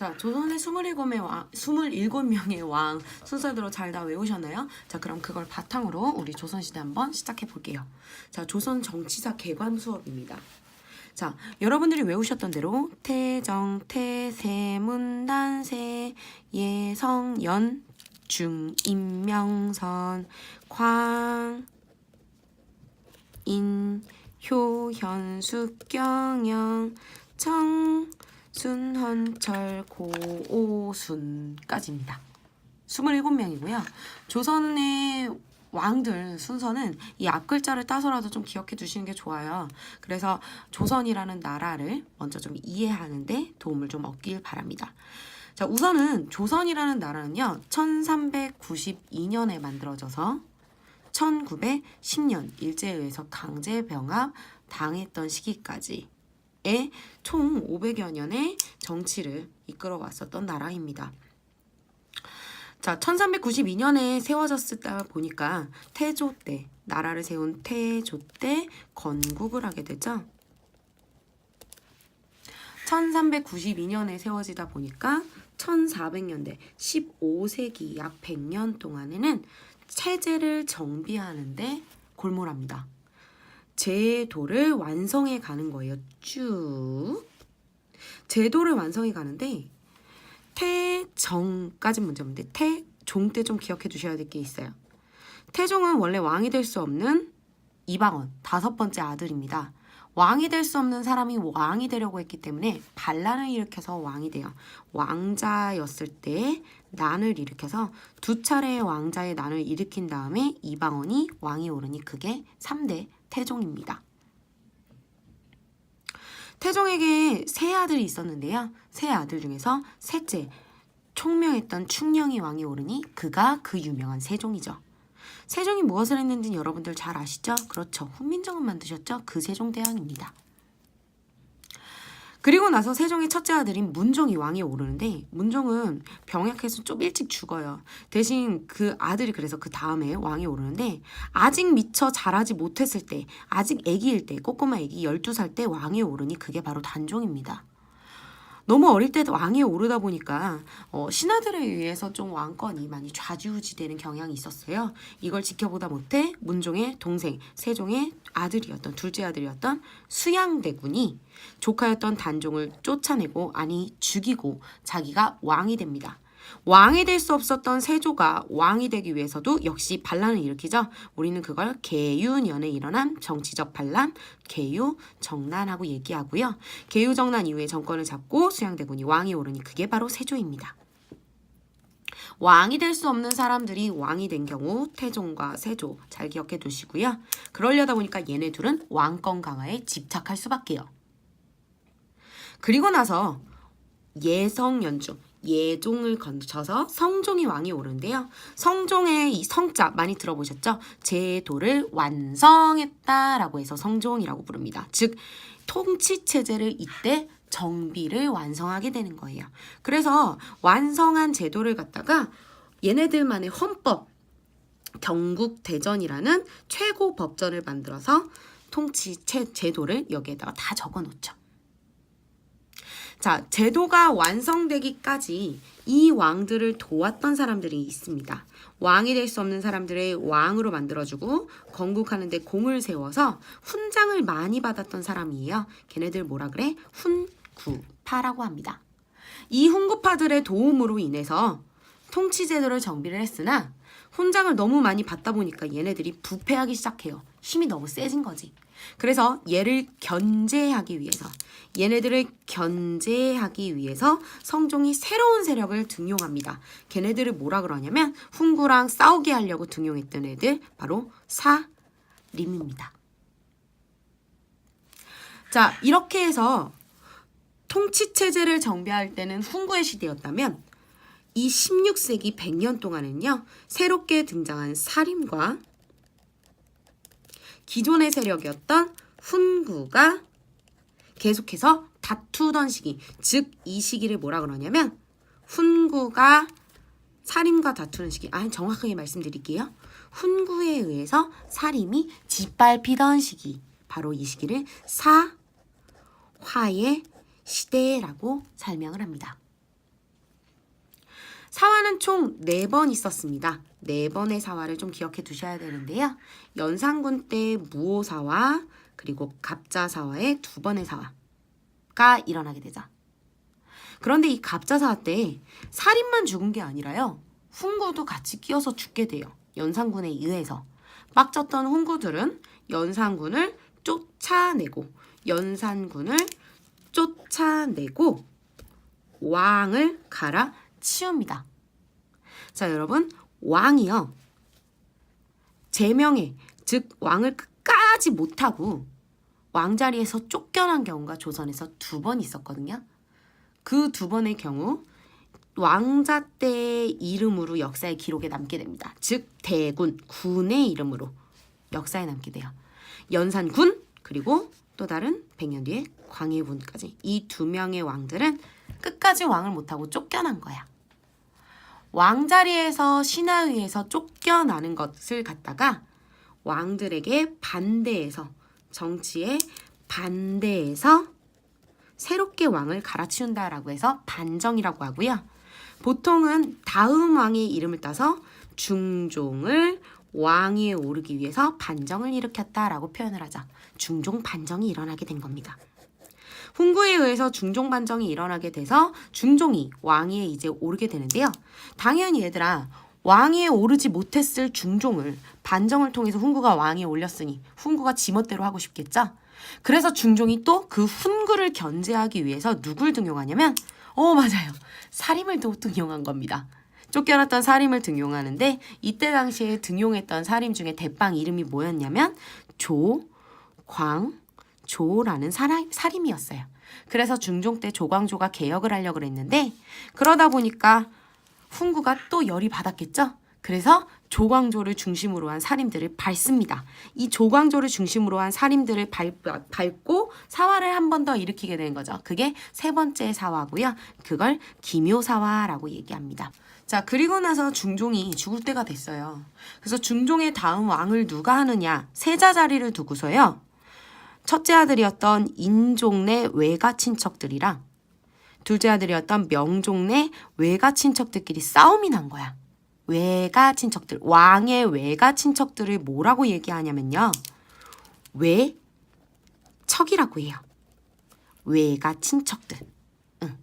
자, 조선의 27명의 왕, 27명의 왕 순서대로 잘 다 외우셨나요? 자, 그럼 그걸 바탕으로 우리 조선시대 한번 시작해 볼게요. 자, 조선 정치사 개관 수업입니다. 자, 여러분들이 외우셨던 대로 태정, 태세, 문 단세, 예성, 연, 중, 임명선, 광, 인, 효, 현숙, 경영, 청, 순, 헌철, 고, 오순까지입니다. 27명이고요. 조선의 왕들 순서는 이 앞글자를 따서라도 좀 기억해 두시는 게 좋아요. 그래서 조선이라는 나라를 먼저 좀 이해하는데 도움을 좀 얻길 바랍니다. 자, 우선은 조선이라는 나라는요, 1392년에 만들어져서 1910년 일제에 의해서 강제 병합 당했던 시기까지 의총 500여 년의 정치를 이끌어 왔었던 나라입니다. 자, 1392년에 세워졌다 보니까 태조 때 나라를 세운 태조 때 건국을 하게 되죠. 1392년에 세워지다 보니까 1400년대 15세기 약 100년 동안에는 체제를 정비하는데 골몰합니다. 제도를 완성해 가는 거예요. 쭉. 제도를 완성해 가는데 태정까지 문제인데 태종 때 좀 기억해 두셔야 될 게 있어요. 태종은 원래 왕이 될 수 없는 이방원 다섯 번째 아들입니다. 왕이 될 수 없는 사람이 왕이 되려고 했기 때문에 반란을 일으켜서 왕이 돼요. 왕자였을 때 난을 일으켜서 두 차례의 왕자의 난을 일으킨 다음에 이방원이 왕이 오르니 그게 3대 태종입니다. 태종에게 세 아들이 있었는데요. 세 아들 중에서 셋째 총명했던 충령이 왕이 오르니 그가 그 유명한 세종이죠. 세종이 무엇을 했는지 여러분들 잘 아시죠? 그렇죠. 훈민정음 만드셨죠? 그 세종대왕입니다. 그리고 나서 세종의 첫째 아들인 문종이 왕에 오르는데 문종은 병약해서 좀 일찍 죽어요. 대신 그 아들이 그래서 그 다음에 왕에 오르는데 아직 미처 자라지 못했을 때 아직 아기일 때 꼬꼬마 아기 12살 때 왕에 오르니 그게 바로 단종입니다. 너무 어릴 때 왕에 오르다 보니까 어, 신하들에 의해서 좀 왕권이 많이 좌지우지되는 경향이 있었어요. 이걸 지켜보다 못해 문종의 동생 세종의 아들이었던 둘째 아들이었던 수양대군이 조카였던 단종을 쫓아내고 아니 죽이고 자기가 왕이 됩니다. 왕이 될 수 없었던 세조가 왕이 되기 위해서도 역시 반란을 일으키죠. 우리는 그걸 개유년에 일어난 정치적 반란, 개유 정난하고 얘기하고요. 개유 정난 이후에 정권을 잡고 수양대군이 왕이 오르니 그게 바로 세조입니다. 왕이 될 수 없는 사람들이 왕이 된 경우 태종과 세조 잘 기억해 두시고요. 그러려다 보니까 얘네 둘은 왕권 강화에 집착할 수밖에요. 그리고 나서 예성 연중 예종을 거쳐서 성종이 왕이 오른데요. 성종의 이 성자 많이 들어보셨죠? 제도를 완성했다라고 해서 성종이라고 부릅니다. 즉 통치 체제를 이때 정비를 완성하게 되는 거예요. 그래서 완성한 제도를 갖다가 얘네들만의 헌법 경국대전이라는 최고 법전을 만들어서 통치 체, 제도를 여기에다가 다 적어 놓죠. 자, 제도가 완성되기까지 이 왕들을 도왔던 사람들이 있습니다. 왕이 될 수 없는 사람들을 왕으로 만들어주고 건국하는데 공을 세워서 훈장을 많이 받았던 사람이에요. 걔네들 뭐라 그래? 훈구파라고 합니다. 이 훈구파들의 도움으로 인해서 통치제도를 정비를 했으나 훈장을 너무 많이 받다 보니까 얘네들이 부패하기 시작해요. 힘이 너무 세진 거지. 그래서 얘를 견제하기 위해서 얘네들을 견제하기 위해서 성종이 새로운 세력을 등용합니다. 걔네들을 뭐라 그러냐면 훈구랑 싸우게 하려고 등용했던 애들 바로 사림입니다. 자 이렇게 해서 통치 체제를 정비할 때는 훈구의 시대였다면 이 16세기 100년 동안은요 새롭게 등장한 사림과 기존의 세력이었던 훈구가 계속해서 다투던 시기, 즉 이 시기를 뭐라 그러냐면 훈구가 사림과 다투는 시기. 아, 정확하게 말씀드릴게요. 훈구에 의해서 사림이 짓밟히던 시기. 바로 이 시기를 사화의 시대라고 설명을 합니다. 사화는 총 네 번 있었습니다. 네 번의 사화를 좀 기억해 두셔야 되는데요. 연산군 때 무오사화 그리고 갑자사화의 두 번의 사화가 일어나게 되죠. 그런데 이 갑자사화 때 살인만 죽은 게 아니라요. 훈구도 같이 끼어서 죽게 돼요. 연산군에 의해서. 빡쳤던 훈구들은 연산군을 쫓아내고 연산군을 쫓아내고 왕을 갈아 치웁니다. 자, 여러분, 왕이요. 제명에, 즉 왕을 끝까지 못하고 왕자리에서 쫓겨난 경우가 조선에서 두 번 있었거든요. 그 두 번의 경우 왕자 때의 이름으로 역사의 기록에 남게 됩니다. 즉 대군, 군의 이름으로 역사에 남게 돼요. 연산군 그리고 또 다른 100년 뒤에 광해군까지 이 두 명의 왕들은 끝까지 왕을 못하고 쫓겨난 거야. 왕자리에서 신하위에서 쫓겨나는 것을 갖다가 왕들에게 반대해서 정치에 반대해서 새롭게 왕을 갈아치운다라고 해서 반정이라고 하고요. 보통은 다음 왕의 이름을 따서 중종을 왕위에 오르기 위해서 반정을 일으켰다라고 표현을 하죠. 중종 반정이 일어나게 된 겁니다. 훈구에 의해서 중종 반정이 일어나게 돼서 중종이 왕위에 이제 오르게 되는데요. 당연히 얘들아 왕위에 오르지 못했을 중종을 반정을 통해서 훈구가 왕위에 올렸으니 훈구가 지멋대로 하고 싶겠죠. 그래서 중종이 또 그 훈구를 견제하기 위해서 누굴 등용하냐면 어 맞아요 사림을 또 등용한 겁니다. 쫓겨났던 사림을 등용하는데 이때 당시에 등용했던 사림 중에 대빵 이름이 뭐였냐면 조, 광, 조라는 사림이었어요. 그래서 중종 때 조광조가 개혁을 하려고 그랬는데 그러다 보니까 훈구가 또 열이 받았겠죠? 그래서 조광조를 중심으로 한 살인들을 밟습니다. 이 조광조를 중심으로 한 살인들을 밟, 밟고 사화를 한 번 더 일으키게 되는 거죠. 그게 세 번째 사화고요. 그걸 기묘사화라고 얘기합니다. 자, 그리고 나서 중종이 죽을 때가 됐어요. 그래서 중종의 다음 왕을 누가 하느냐? 세자 자리를 두고서요. 첫째 아들이었던 인종내 외가 친척들이랑 둘째 아들이었던 명종내 외가 친척들끼리 싸움이 난 거야. 외가 친척들, 왕의 외가 친척들을 뭐라고 얘기하냐면요. 외 척이라고 해요. 외가 친척들. 응.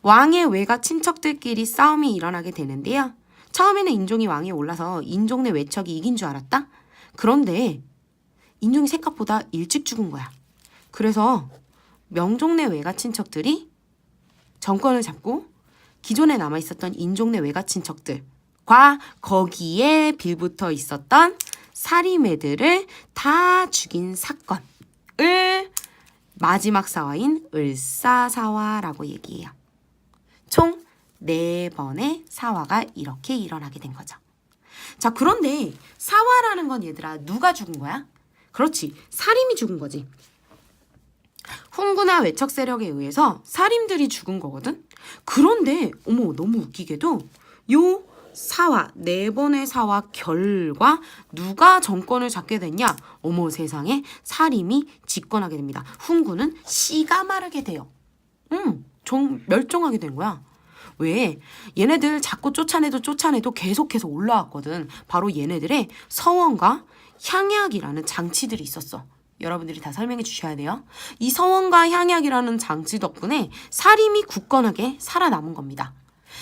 왕의 외가 친척들끼리 싸움이 일어나게 되는데요. 처음에는 인종이 왕에 올라서 인종내 외척이 이긴 줄 알았다? 그런데 인종이 생각보다 일찍 죽은 거야. 그래서 명종내 외가 친척들이 정권을 잡고 기존에 남아 있었던 인종내 외가 친척들과 거기에 빌붙어 있었던 사리매들을 다 죽인 사건을 마지막 사화인 을사사화라고 얘기해요. 총 네 번의 사화가 이렇게 일어나게 된 거죠. 자, 그런데 사화라는 건 얘들아 누가 죽은 거야? 그렇지. 사림이 죽은 거지. 훈구나 외척 세력에 의해서 사림들이 죽은 거거든. 그런데 어머 너무 웃기게도 요 사화 네 번의 사화 결과 누가 정권을 잡게 됐냐? 어머 세상에 사림이 집권하게 됩니다. 훈구는 씨가 마르게 돼요. 음, 정 멸종하게 된 거야. 왜? 얘네들 자꾸 쫓아내도 쫓아내도 계속해서 올라왔거든. 바로 얘네들의 서원과 향약이라는 장치들이 있었어. 여러분들이 다 설명해 주셔야 돼요. 이 서원과 향약이라는 장치 덕분에 사림이 굳건하게 살아남은 겁니다.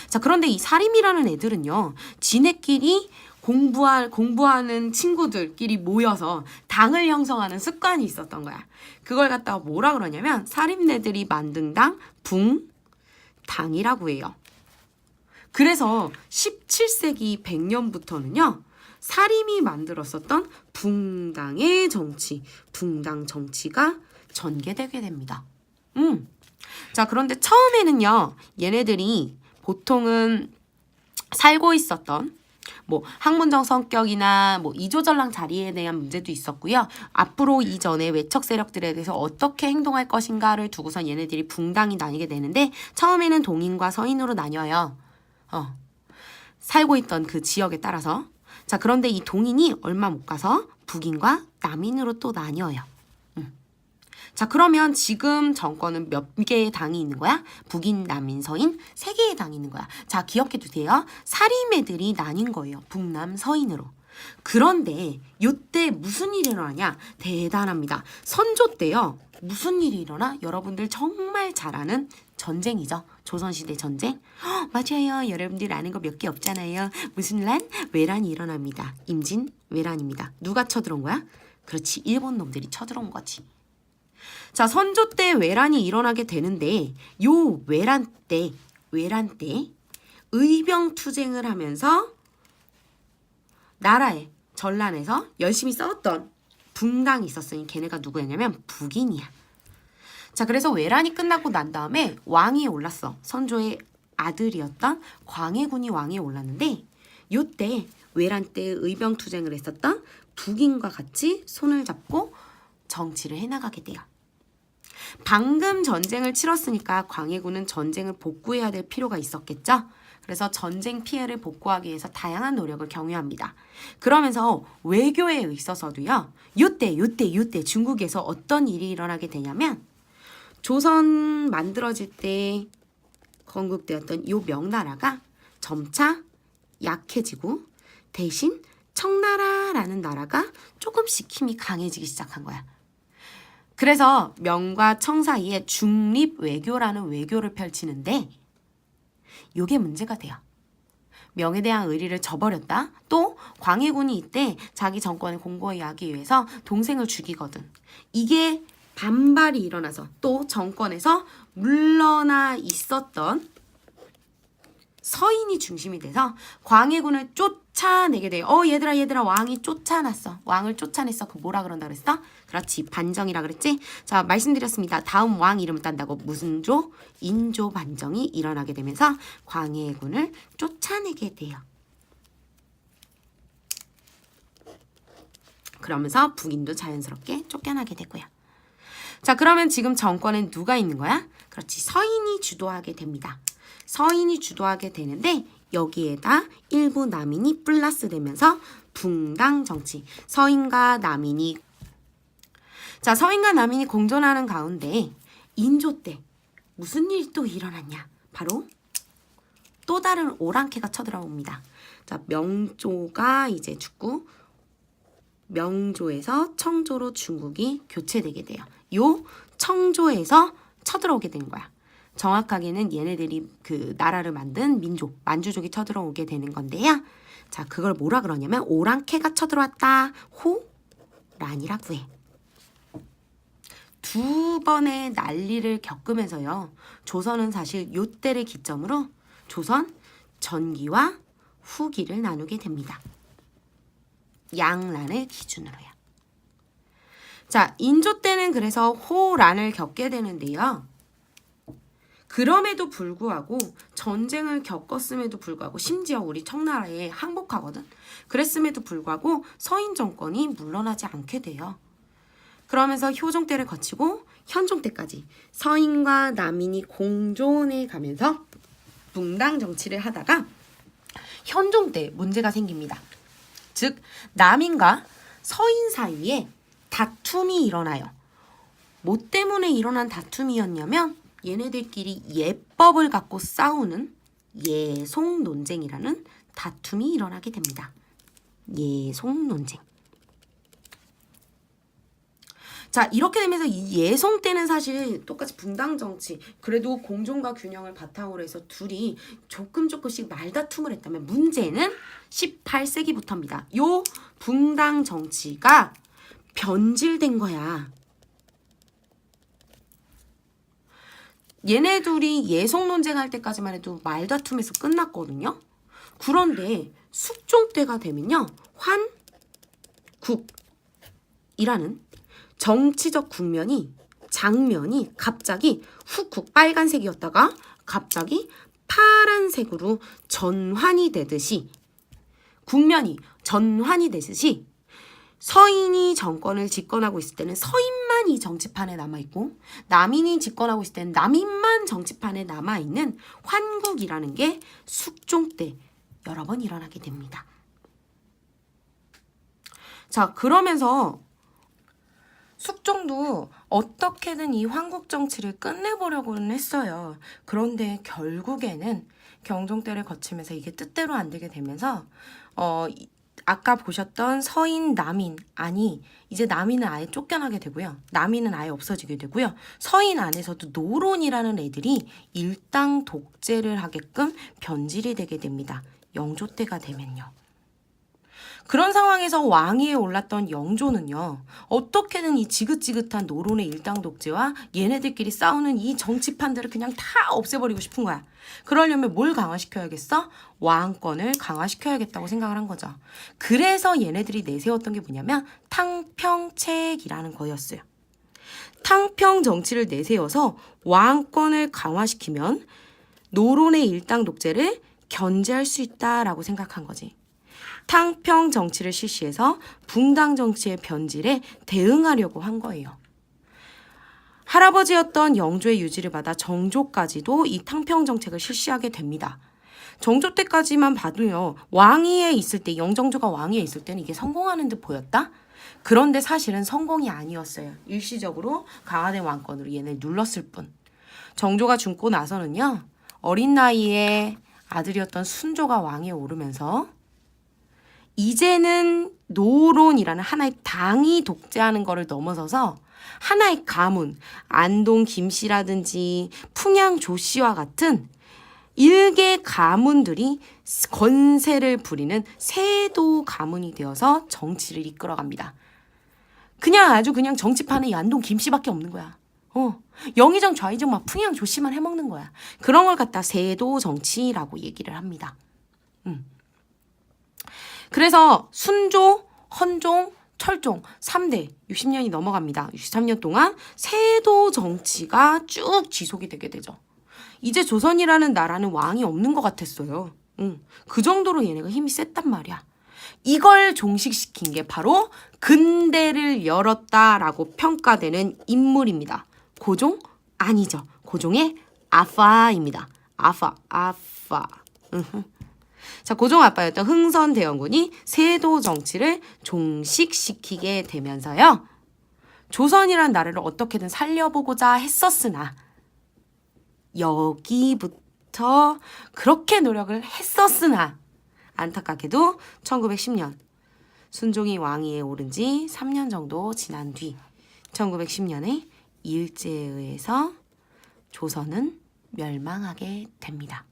자, 그런데 이 사림이라는 애들은요, 지네끼리 공부할, 공부하는 친구들끼리 모여서 당을 형성하는 습관이 있었던 거야. 그걸 갖다가 뭐라 그러냐면, 사림네들이 만든 당, 붕, 당이라고 해요. 그래서 17세기 100년부터는요, 사림이 만들었었던 붕당의 정치, 붕당 정치가 전개되게 됩니다. 음. 자, 그런데 처음에는요, 얘네들이 보통은 살고 있었던 뭐 학문적 성격이나 뭐 이조전랑 자리에 대한 문제도 있었고요. 앞으로 이전에 외척 세력들에 대해서 어떻게 행동할 것인가를 두고선 얘네들이 붕당이 나뉘게 되는데 처음에는 동인과 서인으로 나뉘어요. 어. 살고 있던 그 지역에 따라서 자, 그런데 이 동인이 얼마 못 가서 북인과 남인으로 또 나뉘어요. 음. 자, 그러면 지금 정권은 몇 개의 당이 있는 거야? 북인, 남인, 서인 세 개의 당이 있는 거야. 자, 기억해 두세요. 사림애들이 나뉜 거예요. 북남, 서인으로. 그런데 요때 무슨 일이 일어나냐? 대단합니다. 선조 때요. 무슨 일이 일어나? 여러분들 정말 잘 아는 전쟁이죠. 조선시대 전쟁. 헉, 맞아요. 여러분들 아는 거 몇 개 없잖아요. 무슨 란? 외란이 일어납니다. 임진 외란입니다. 누가 쳐들어온 거야? 그렇지. 일본 놈들이 쳐들어온 거지. 자, 선조 때 외란이 일어나게 되는데 요 외란 때 외란 때 의병 투쟁을 하면서 나라에 전란에서 열심히 싸웠던 붕당이 있었으니 걔네가 누구였냐면 북인이야. 자, 그래서 외란이 끝나고 난 다음에 왕이 올랐어. 선조의 아들이었던 광해군이 왕에 올랐는데 요때 외란 때 의병 투쟁을 했었던 북인과 같이 손을 잡고 정치를 해나가게 돼요. 방금 전쟁을 치렀으니까 광해군은 전쟁을 복구해야 될 필요가 있었겠죠. 그래서 전쟁 피해를 복구하기 위해서 다양한 노력을 경유합니다. 그러면서 외교에 있어서도요. 요때 요때 요때 중국에서 어떤 일이 일어나게 되냐면 조선 만들어질 때 건국되었던 요 명나라가 점차 약해지고 대신 청나라라는 나라가 조금씩 힘이 강해지기 시작한 거야. 그래서 명과 청 사이에 중립 외교라는 외교를 펼치는데 요게 문제가 돼요. 명에 대한 의리를 저버렸다. 또 광해군이 이때 자기 정권을 공고히 하기 위해서 동생을 죽이거든. 이게 반발이 일어나서 또 정권에서 물러나 있었던 서인이 중심이 돼서 광해군을 쫓아내게 돼요. 어 얘들아 얘들아 왕이 쫓아났어. 왕을 쫓아냈어. 그 뭐라 그런다 그랬어? 그렇지 반정이라 그랬지? 자 말씀드렸습니다. 다음 왕 이름을 딴다고 무슨 조? 인조 반정이 일어나게 되면서 광해군을 쫓아내게 돼요. 그러면서 북인도 자연스럽게 쫓겨나게 되고요. 자, 그러면 지금 정권엔 누가 있는 거야? 그렇지. 서인이 주도하게 됩니다. 서인이 주도하게 되는데 여기에다 일부 남인이 플러스 되면서 붕당 정치. 서인과 남인이 자, 서인과 남인이 공존하는 가운데 인조 때 무슨 일이 또 일어났냐? 바로 또 다른 오랑캐가 쳐들어옵니다. 자, 명조가 이제 죽고 명조에서 청조로 중국이 교체되게 돼요. 요 청조에서 쳐들어오게 된 거야. 정확하게는 얘네들이 그 나라를 만든 민족, 만주족이 쳐들어오게 되는 건데요. 자, 그걸 뭐라 그러냐면 오랑캐가 쳐들어왔다. 호란이라고 해. 두 번의 난리를 겪으면서요. 조선은 사실 요 때를 기점으로 조선 전기와 후기를 나누게 됩니다. 양란을 기준으로요. 자, 인조 때는 그래서 호란을 겪게 되는데요. 그럼에도 불구하고 전쟁을 겪었음에도 불구하고 심지어 우리 청나라에 항복하거든. 그랬음에도 불구하고 서인 정권이 물러나지 않게 돼요. 그러면서 효종 때를 거치고 현종 때까지 서인과 남인이 공존해 가면서 붕당 정치를 하다가 현종 때 문제가 생깁니다. 즉 남인과 서인 사이에 다툼이 일어나요. 뭐 때문에 일어난 다툼이었냐면 얘네들끼리 예법을 갖고 싸우는 예송 논쟁이라는 다툼이 일어나게 됩니다. 예송 논쟁. 자 이렇게 되면서 이 예송 때는 사실 똑같이 분당 정치 그래도 공존과 균형을 바탕으로 해서 둘이 조금 조금씩 말다툼을 했다면 문제는 18세기부터입니다. 요 분당 정치가 변질된 거야. 얘네 둘이 예송 논쟁할 때까지만 해도 말다툼에서 끝났거든요. 그런데 숙종 때가 되면요. 환국이라는 정치적 국면이 장면이 갑자기 훅훅 빨간색이었다가 갑자기 파란색으로 전환이 되듯이 국면이 전환이 되듯이 서인이 정권을 집권하고 있을 때는 서인만 이 정치판에 남아있고 남인이 집권하고 있을 때는 남인만 정치판에 남아있는 환국이라는 게 숙종 때 여러 번 일어나게 됩니다. 자, 그러면서 숙종도 어떻게든 이 황국 정치를 끝내보려고는 했어요. 그런데 결국에는 경종 때를 거치면서 이게 뜻대로 안 되게 되면서 어 이- 아까 보셨던 서인 남인 아니 이제 남인은 아예 쫓겨나게 되고요. 남인은 아예 없어지게 되고요. 서인 안에서도 노론이라는 애들이 일당 독재를 하게끔 변질이 되게 됩니다. 영조 때가 되면요. 그런 상황에서 왕위에 올랐던 영조는요, 어떻게든 이 지긋지긋한 노론의 일당 독재와 얘네들끼리 싸우는 이 정치판들을 그냥 다 없애버리고 싶은 거야. 그러려면 뭘 강화시켜야겠어? 왕권을 강화시켜야겠다고 생각을 한 거죠. 그래서 얘네들이 내세웠던 게 뭐냐면 탕평책이라는 거였어요. 탕평 정치를 내세워서 왕권을 강화시키면 노론의 일당 독재를 견제할 수 있다라고 생각한 거지. 탕평 정치를 실시해서 붕당 정치의 변질에 대응하려고 한 거예요. 할아버지였던 영조의 유지를 받아 정조까지도 이 탕평 정책을 실시하게 됩니다. 정조 때까지만 봐도요, 왕위에 있을 때, 영정조가 왕위에 있을 때는 이게 성공하는 듯 보였다? 그런데 사실은 성공이 아니었어요. 일시적으로 강화된 왕권으로 얘네 눌렀을 뿐. 정조가 죽고 나서는요, 어린 나이에 아들이었던 순조가 왕위에 오르면서 이제는 노론이라는 하나의 당이 독재하는 거를 넘어서서 하나의 가문, 안동 김씨라든지 풍양 조씨와 같은 일개 가문들이 건세를 부리는 세도 가문이 되어서 정치를 이끌어갑니다. 그냥 아주 그냥 정치판에 이 안동 김씨밖에 없는 거야. 어, 영의정 좌의정 막 풍양 조씨만 해먹는 거야. 그런 걸 갖다 세도 정치라고 얘기를 합니다. 그래서 순조, 헌종, 철종 3대 60년이 넘어갑니다. 63년 동안 세도 정치가 쭉 지속이 되게 되죠. 이제 조선이라는 나라는 왕이 없는 것 같았어요. 응. 그 정도로 얘네가 힘이 셌단 말이야. 이걸 종식시킨 게 바로 근대를 열었다라고 평가되는 인물입니다. 고종? 아니죠. 고종의 아파입니다. 아파, 아파. 으흠. 자, 고종 아빠였던 흥선 대원군이 세도 정치를 종식시키게 되면서요. 조선이란 나라를 어떻게든 살려보고자 했었으나 여기부터 그렇게 노력을 했었으나 안타깝게도 1910년 순종이 왕위에 오른 지 3년 정도 지난 뒤 1910년에 일제에 의해서 조선은 멸망하게 됩니다.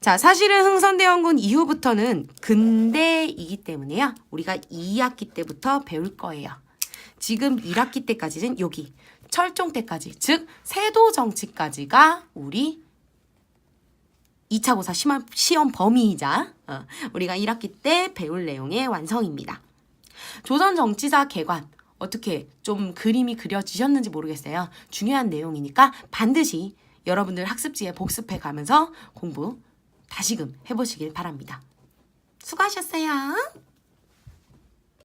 자, 사실은 흥선대원군 이후부터는 근대이기 때문에요. 우리가 2학기 때부터 배울 거예요. 지금 1학기 때까지는 여기 철종 때까지, 즉 세도 정치까지가 우리 2차 고사 시험, 범위이자 어, 우리가 1학기 때 배울 내용의 완성입니다. 조선 정치사 개관 어떻게 좀 그림이 그려지셨는지 모르겠어요. 중요한 내용이니까 반드시 여러분들 학습지에 복습해 가면서 공부 다시금 해보시길 바랍니다. 수고하셨어요.